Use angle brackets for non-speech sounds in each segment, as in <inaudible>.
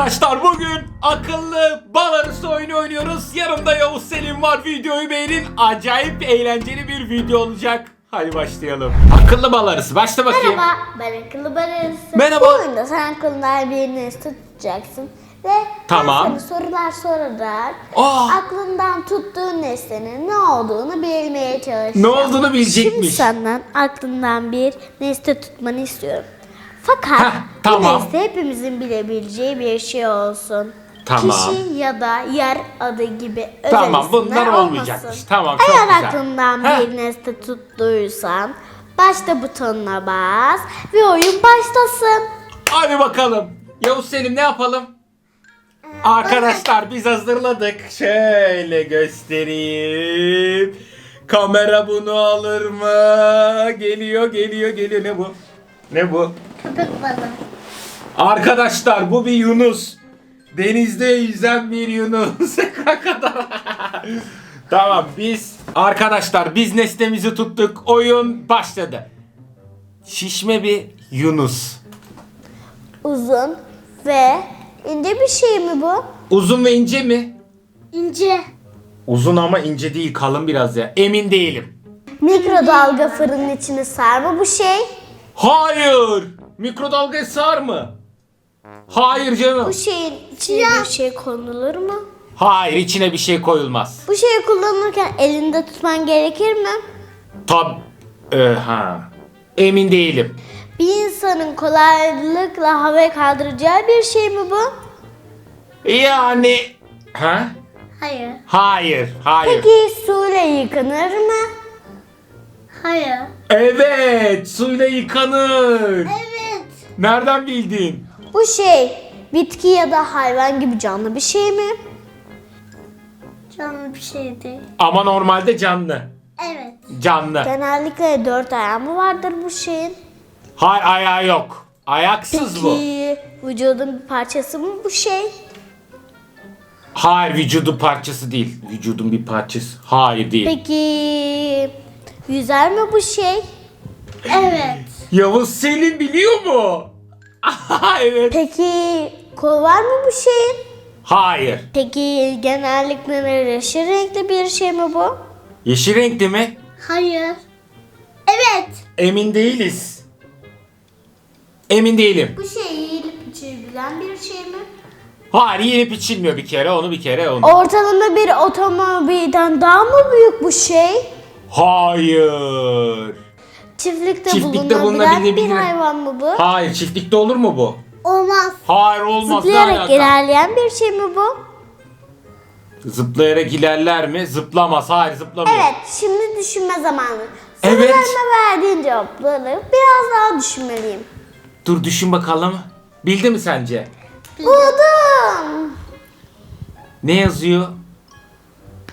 Arkadaşlar bugün akıllı bal arısı oyunu oynuyoruz. Yanımda Yavuz Selim var. Videoyu beğenin. Acayip eğlenceli bir video olacak. Hadi başlayalım. Akıllı bal arısı. Başla bakayım. Merhaba, ben akıllı bararısı. Merhaba. Bu oyunda sen akıllılar birini tutacaksın. Ve Tamam. sorular sorarak Aa. aklından tuttuğun nesnenin ne olduğunu bilmeye çalışacağım. Ne olduğunu Şimdi bilecekmiş. senden aklından bir nesne tutmanı istiyorum. Fakat Heh, tamam. bu nesne hepimizin bilebileceği bir şey olsun. Tamam. Kişi ya da yer adı gibi özel Tamam, isimler bunlar olmasın. olmayacakmış. Tamam, çok Eğer güzel. aklından Heh. bir nesne tuttuysan başta butonuna bas ve oyun başlasın. Hadi bakalım. Yavuz Selim ne yapalım? Arkadaşlar biz hazırladık. Şöyle göstereyim. Kamera bunu alır mı? Geliyor geliyor geliyor. Ne bu? Ne bu? Köpek balığı. Arkadaşlar bu bir Yunus. Denizde yüzen bir Yunus. kadar. <laughs> tamam biz arkadaşlar biz nesnemizi tuttuk. Oyun başladı. Şişme bir Yunus. Uzun ve ince bir şey mi bu? Uzun ve ince mi? İnce. Uzun ama ince değil kalın biraz ya. Emin değilim. Mikrodalga fırının içine sarma bu şey. Hayır. Mikrodalgaya sığar mı? Hayır canım. Bu şeyin içine bir şey konulur mu? Hayır içine bir şey koyulmaz. Bu şeyi kullanırken elinde tutman gerekir mi? Tab... Ee, ha. Emin değilim. Bir insanın kolaylıkla havaya kaldıracağı bir şey mi bu? Yani... Ha? Hayır. Hayır. Hayır. Peki suyla yıkanır mı? Hayır. Evet. Suyla yıkanır. Evet. Nereden bildin? Bu şey bitki ya da hayvan gibi canlı bir şey mi? Canlı bir şey değil. Ama normalde canlı. Evet. Canlı. Genellikle dört ayağı mı vardır bu şeyin? Hayır ayağı yok. Ayaksız bu. Peki vücudun bir parçası mı bu şey? Hayır vücudu parçası değil. Vücudun bir parçası. Hayır değil. Peki yüzer mi bu şey? Evet. Yavuz Selim biliyor mu? evet. Peki kol var mı bu şeyin? Hayır. Peki genellikle yeşil renkli bir şey mi bu? Yeşil renkli mi? Hayır. Evet. Emin değiliz. Emin değilim. Bu şey yiyilip içilebilen bir şey mi? Hayır yiyip içilmiyor bir kere onu bir kere onu. Ortalama bir otomobilden daha mı büyük bu şey? Hayır. Çiftlikte, Çiftlikte bulunabilen bir bulunabilen- hayvan mı bu? Hayır çiftlikte olur mu bu? Olmaz. Hayır olmaz ne Zıplayarak alaka? ilerleyen bir şey mi bu? Zıplayarak ilerler mi? Zıplamaz. Hayır zıplamıyor. Evet, şimdi düşünme zamanı. Evet. Sorularıma verdiğin cevapları biraz daha düşünmeliyim. Dur düşün bakalım. Bildi mi sence? Buldum. Ne yazıyor?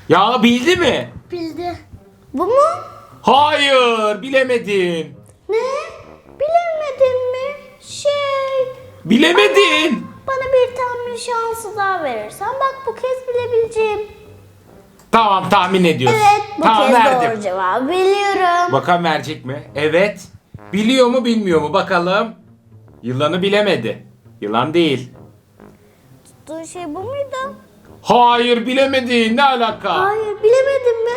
Ya bildi mi? Bildi. Bu mu? Hayır bilemedin. Ne? Bilemedin mi? Şey, Bilemedin. bana bir tane şansı daha verirsen bak bu kez bilebileceğim. Tamam tahmin ediyorsun. Evet, bu tamam, kez verdim. doğru cevabı biliyorum. Bakalım verecek mi? Evet. Biliyor mu bilmiyor mu bakalım. Yılanı bilemedi. Yılan değil. Tuttuğun şey bu muydu? Hayır bilemedi. Ne alaka? Hayır bilemedim mi?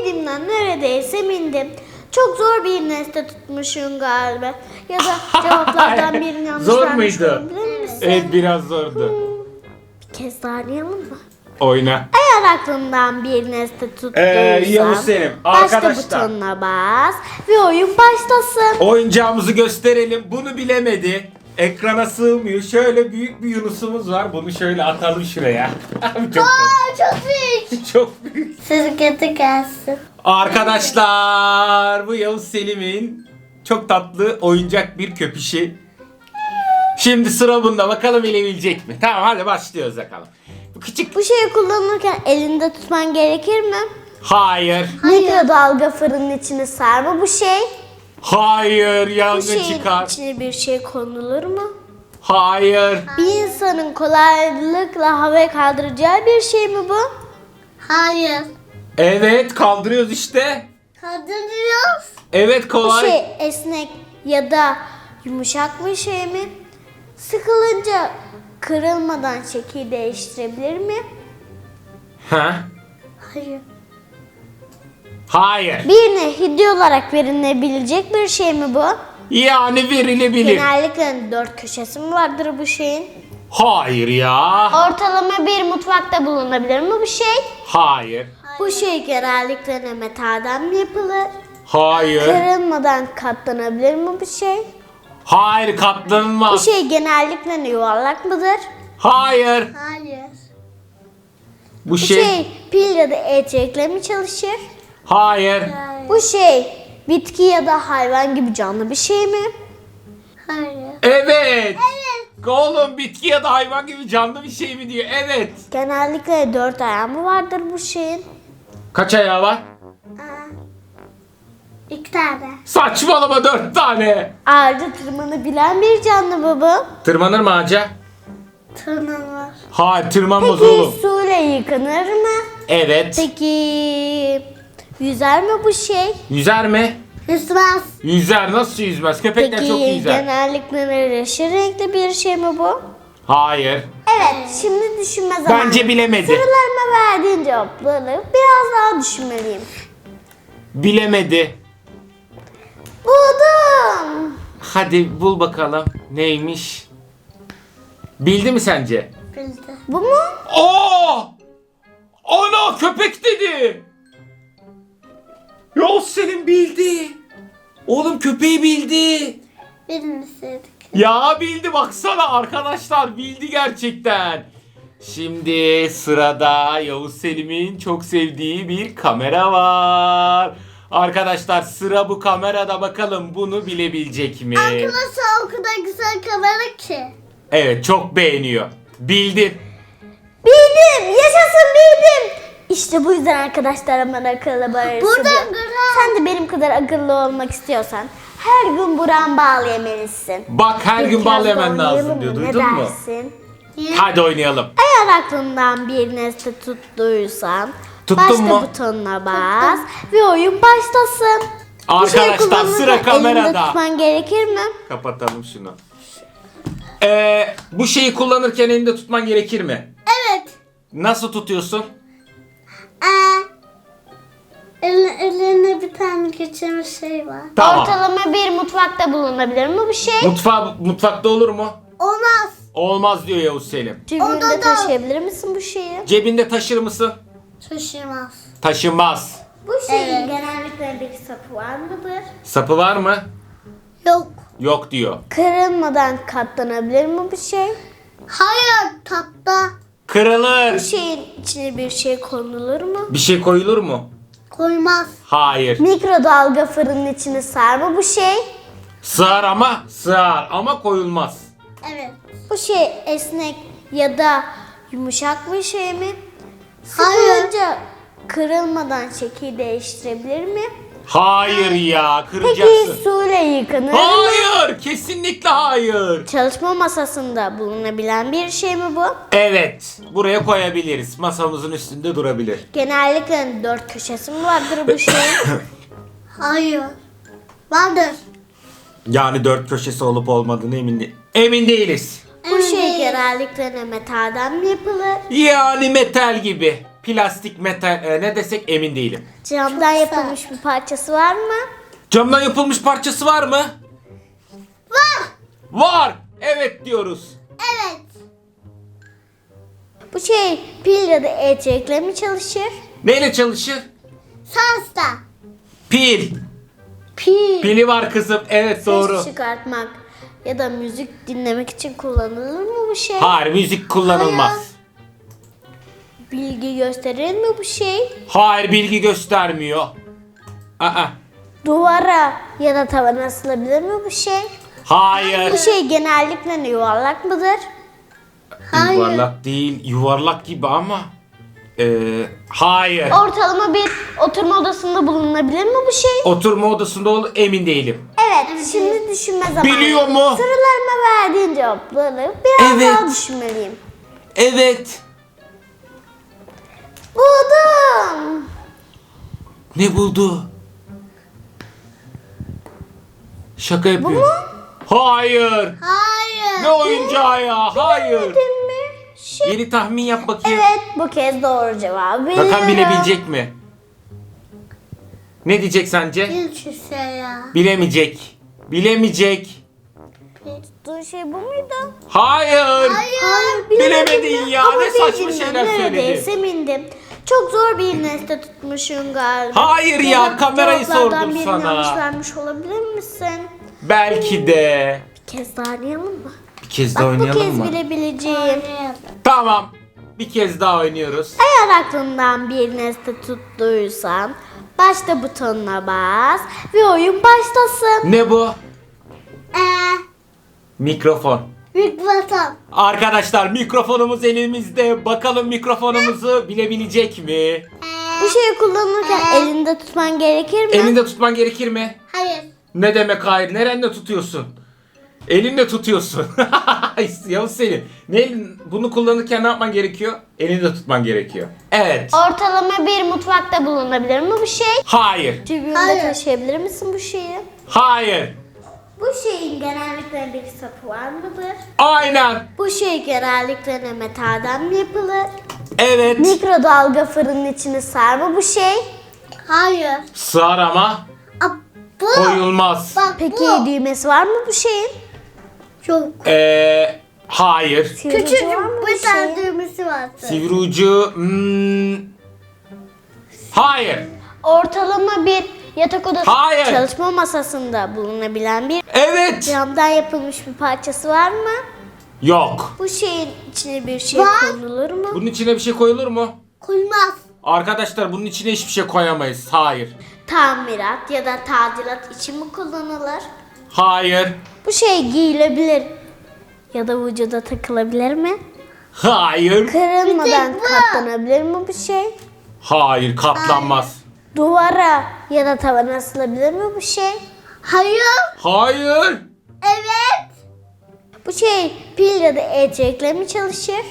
Ama bildiğimden neredeyse emindim. Çok zor bir nesne tutmuşum galiba. Ya da <laughs> cevaplardan birini yanlış Zor vermiş muydu? olabilir misin? Evet biraz zordu. Bir kez daha arayalım mı? Oyna. Eğer aklından bir nesne tuttuysan Ee, Yavuz Selim, başta arkadaşlar. butonuna bas ve oyun başlasın. Oyuncağımızı gösterelim. Bunu bilemedi. Ekrana sığmıyor. Şöyle büyük bir yunusumuz var. Bunu şöyle atalım şuraya. <laughs> çok, çok büyük. <laughs> çok büyük. Siz kötü gelsin. Arkadaşlar bu Yavuz Selim'in çok tatlı oyuncak bir köpüşü. Şimdi sıra bunda bakalım bilebilecek mi? Tamam hadi başlıyoruz bakalım. Bu küçük Bu şeyi kullanırken elinde tutman gerekir mi? hayır. Mikrodalga fırının içine sarma bu şey. Hayır Bu yangın şeyin çıkar. içine bir şey konulur mu? Hayır. Bir insanın kolaylıkla havaya kaldıracağı bir şey mi bu? Hayır. Evet kaldırıyoruz işte. Kaldırıyoruz. Evet Bu kolay. şey esnek ya da yumuşak bir şey mi? Sıkılınca kırılmadan şekil değiştirebilir mi? Ha? Hayır. Hayır. Birine hediye olarak verilebilecek bir şey mi bu? Yani verilebilir. Genellikle dört köşesi mi vardır bu şeyin? Hayır ya. Ortalama bir mutfakta bulunabilir mi bu şey? Hayır. Bu şey genellikle metalden mi yapılır? Hayır. Kırılmadan katlanabilir mi bu şey? Hayır Bu katlanılmaz. şey genellikle yuvarlak mıdır? Hayır. Hayır. Bu Bu şey. şey pil ya da elektrikle mi çalışır? Hayır. Bu şey bitki ya da hayvan gibi canlı bir şey mi? Hayır. Evet. Oğlum bitki ya da hayvan gibi canlı bir şey mi diyor? Evet. Genellikle dört ayağı mı vardır bu şeyin? Kaç ayağı var? İki tane. Saçmalama dört tane. Ağaca tırmanabilen bir canlı mı bu? Tırmanır mı ağaca? Tırmanır. Hayır tırmanmaz Peki oğlum. suyla yıkanır mı? Evet. Peki yüzer mi bu şey? Yüzer mi? Yüzmez. Yüzer nasıl yüzmez? Köpekler Peki çok yüzer. genellikle yeşil renkli bir şey mi bu? Hayır. Evet şimdi düşünme zamanı. Bence bilemedi. Sorularıma verdiğin cevapları biraz daha düşünmeliyim. Bilemedi. Buldum. Hadi bul bakalım. Neymiş? Bildi mi sence? Bildi. Bu mu? Aa! Ana köpek dedi. Yol senin bildi. Oğlum köpeği bildi. Bilmeseydik. Ya bildi baksana arkadaşlar bildi gerçekten. Şimdi sırada Yavuz Selim'in çok sevdiği bir kamera var. Arkadaşlar sıra bu kamerada bakalım bunu bilebilecek mi? Arkadaşlar o kadar güzel kamera ki. Evet çok beğeniyor. Bildin. Bildim. Yaşasın bildim. İşte bu yüzden arkadaşlarım bana akıllı bağırışı Buradan. Sen de benim kadar akıllı olmak istiyorsan her gün Burak'ı bağlayamelsin. Bak her gün bağlayaman lazım diyor. Duydun mu? dersin? Hadi oynayalım. Eğer aklından bir nesne tuttuysan Tuttun başla mu? butonuna bas ve oyun başlasın. Bu şeyi Arkadaşlar kullanırken sıra elinde kamerada. tutman gerekir mi? Kapatalım şunu. Ee, bu şeyi kullanırken elinde tutman gerekir mi? Evet. Nasıl tutuyorsun? Eline, eline bir tane geçirmiş şey var. Tamam. Ortalama bir mutfakta bulunabilir mi bu şey? Mutfa mutfakta olur mu? Olmaz. Olmaz diyor Yavuz Selim. Cebinde Odada. taşıyabilir misin bu şeyi? Cebinde taşır mısın? Taşımaz. Taşınmaz. Bu şeyin Evet. genellikle bir sapı var mıdır? Sapı var mı? Yok. Yok diyor. Kırılmadan katlanabilir mi bu şey? Hayır tatlı. Kırılır. Bu şeyin içine bir şey konulur mu? Bir şey koyulur mu? Koymaz. Hayır. Mikrodalga fırının içine sar mı bu şey? Sığar ama sığar ama koyulmaz. Evet. Bu şey esnek ya da yumuşak bir şey mi? Hayır. Sıkılınca kırılmadan şekil değiştirebilir mi? Hayır ya Peki kıracaksın. suyla yıkanır mı? Hayır kesinlikle hayır. Çalışma masasında bulunabilen bir şey mi bu? Evet buraya koyabiliriz. Masamızın üstünde durabilir. Genellikle dört köşesi mi vardır bu şeyin? <laughs> Hayır. Vardır. Yani dört köşesi olup olmadığını emin, de- emin değiliz. bu şey genellikle ne metalden mi yapılır? Yani metal gibi. Plastik metal e, ne desek emin değilim. Camdan Çok yapılmış bir parçası var mı? Camdan yapılmış parçası var mı? Var. Var. Evet diyoruz. Evet. Bu şey pil ya da elektrikle mi çalışır? Neyle çalışır? Sansta. Pil. Pil. Pili var kızım. Evet doğru. Ses çıkartmak ya da müzik dinlemek için kullanılır mı bu şey? Hayır müzik kullanılmaz. Bilgi gösterir mi bu şey? Hayır bilgi göstermiyor. Aa. Duvara ya da tavana asılabilir mi bu şey? Hayır. Bu şey genellikle yuvarlak mıdır? Hayır. Yuvarlak değil. Yuvarlak gibi ama. Ee, hayır. Ortalama bir oturma odasında bulunabilir mi bu şey? Oturma odasında ol emin değilim. Evet, şimdi düşünme zamanı. Biliyor mu? Sorularıma verdiğin cevapları biraz Evet. daha düşünmeliyim. Evet. Buldum. Ne buldu? Şaka yapıyor. Hayır. Hayır. Ne oyuncağı ya? Hayır. Bildin mi? Şey. Yeni tahmin yap bakayım. Evet bu kez doğru cevabı biliyorum. Bakalım bilebilecek mi? Ne diyecek sence? Bir şişe ya. Bilemeyecek. Bilemeyecek. Tuttuğun şey bu muydu? Hayır. Hayır. Bilemedin ya. Ne saçma şeyler Neredeyse söyledi. Çok zor bir nesne tutmuşsun galiba. Hayır ya, da kamerayı cevaplardan sordum birini sana. yanlış vermiş olabilir misin? Belki de. Bir kez daha oynayalım mı? Bir kez daha Bak bu oynayalım kez mı? bilebileceğim. Tamam. Bir kez daha oynuyoruz. Eğer aklından bir nesne tuttuysan başta butonuna bas ve oyun başlasın. Ne bu? Ee, Mikrofon. Büyük vatan. Arkadaşlar mikrofonumuz elimizde. Bakalım mikrofonumuzu bilebilecek mi? Ee, Bu şeyi kullanırken elinde tutman gerekir mi? Elinde tutman gerekir mi? hayır. Ne demek hayır? Nerende tutuyorsun? Elinle tutuyorsun. <laughs> Yavuz Selim. Ne, bunu kullanırken ne yapman gerekiyor? Elinde tutman gerekiyor. Evet. Ortalama bir mutfakta bulunabilir mi bu şey? Hayır. Cebinde Hayır. taşıyabilir misin bu şeyi? Hayır. Bu şeyin genellikle bir sapı var mıdır? Aynen. Bu şey genellikle ne metalden mi yapılır? Evet. Mikrodalga fırının içine sar mı bu şey? Hayır. Sığar ama Aa, bu. koyulmaz. Bak Peki bu. düğmesi var mı bu şeyin? Çok Ee, hayır. Sivri ucu küçücük var mı bu bir tane şeyin? düğmesi var. Sivri ucu. hmm, Hayır. Ortalama bir yatak odası Hayır. çalışma masasında bulunabilen bir Evet. camdan yapılmış bir parçası var mı? Yok. Bu şeyin içine bir şey Var. konulur mu? Bunun içine bir şey koyulur mu? Koymaz. Arkadaşlar bunun içine hiçbir şey koyamayız. Hayır. Tamirat ya da tadilat için mi kullanılır? Hayır. Bu şey giyilebilir ya da vücuda takılabilir mi? Hayır. Kırılmadan Bir tek bu. katlanabilir mi bu şey? Hayır katlanmaz. Duvara ya da tavana asılabilir mi bu şey? Hayır. Hayır. Evet. Bu şey pil ya da e mi çalışır?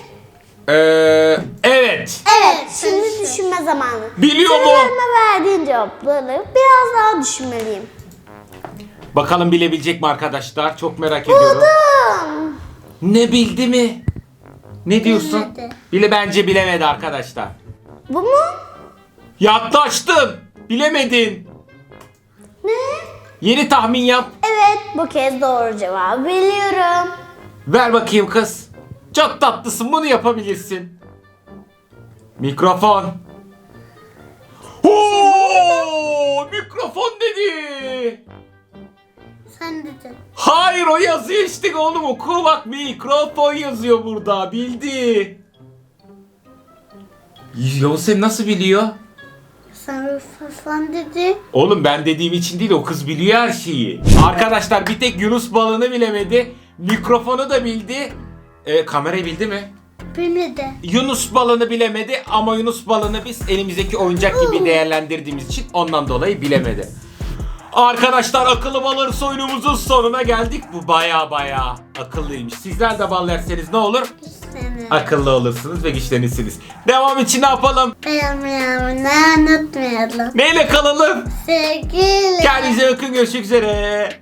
Ee, evet. Evet. Şimdi çalışır. düşünme zamanı. Biliyor mu? Sorularıma verdiğin cevapları biraz daha düşünmeliyim. Bakalım bilebilecek mi arkadaşlar? Çok merak ediyorum. Buldum. Ne bildi mi? Ne diyorsun? Bilmedi. Bile bence bilemedi arkadaşlar. Bu mu? Yaklaştın. Bilemedin. Ne? Yeni tahmin yap. Evet bu kez doğru cevabı biliyorum. Ver bakayım kız. Çok tatlısın bunu yapabilirsin. Mikrofon. Oo, mikrofon dedi. Sen dedin. Hayır o yazıyor işte oğlum oku bak mikrofon yazıyor burada bildi. Selim nasıl biliyor? Sen falan dedi. Oğlum ben dediğim için değil o kız biliyor her şeyi. Arkadaşlar bir tek Yunus balığını bilemedi. Mikrofonu da bildi. E, kamerayı bildi mi? Bilmedi. Yunus balığını bilemedi ama Yunus balığını biz elimizdeki oyuncak gibi değerlendirdiğimiz için ondan dolayı bilemedi. Arkadaşlar akıllı balığın oyunumuzun sonuna geldik. Bu baya baya akıllıymış. Sizler de bal yerseniz ne olur? Seni. Akıllı olursunuz ve güçlenirsiniz. Devam için ne yapalım? Beğenmeyi unutmayalım. Neyle kalalım? Sevgiyle. Kendinize bakın görüşmek üzere.